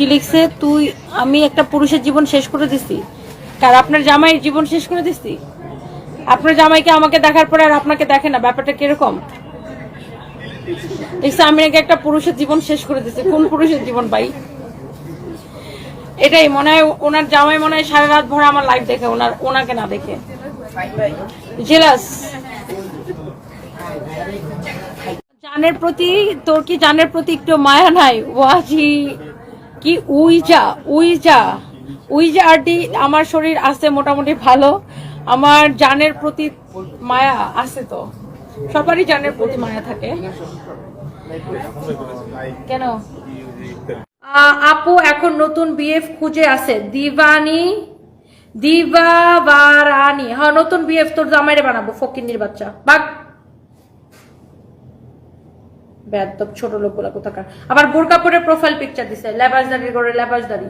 কি লিখছে? তুই, আমি একটা পুরুষের জীবন শেষ করে দিছি। কার আপনার জামাইয়ের জীবন শেষ করে দিছি? আপনার জামাইকে আমাকে দেখার পরে আর আপনাকে দেখে না, ব্যাপারটা কীরকম? লিখছে আমি নাকি একটা পুরুষের জীবন শেষ করে দিছি। কোন পুরুষের জীবন ভাই? এটাই, মনে হয় ওনার জামাই মনে হয় সারা রাত ভরে আমার লাইফ দেখে, ওনার, ওনাকে না দেখে। জেলাস জানের প্রতি, তোর কি জানের প্রতি একটু মায়া নাই? ওয়াজি। কি উইজা উইজা উইজা আরটি আমার শরীর আছে মোটামুটি ভালো। আমার জানের প্রতি মায়া আছে তো। সবারই জানের প্রতি মায়া থাকে। কেন? আপু এখন নতুন বিএফ খুঁজে আছে। দিবানি, দিবাবারানি। হ্যাঁ নতুন বিএফ তোর জামাইরে বানাবো, ফকিন্নির বাচ্চা। বাঘ বেদব ছোট লোকগুলা কোথাকার। আবার বোরকা পরে প্রোফাইল পিকচার দিছে লেবাসদারি করে লেবাসদারি।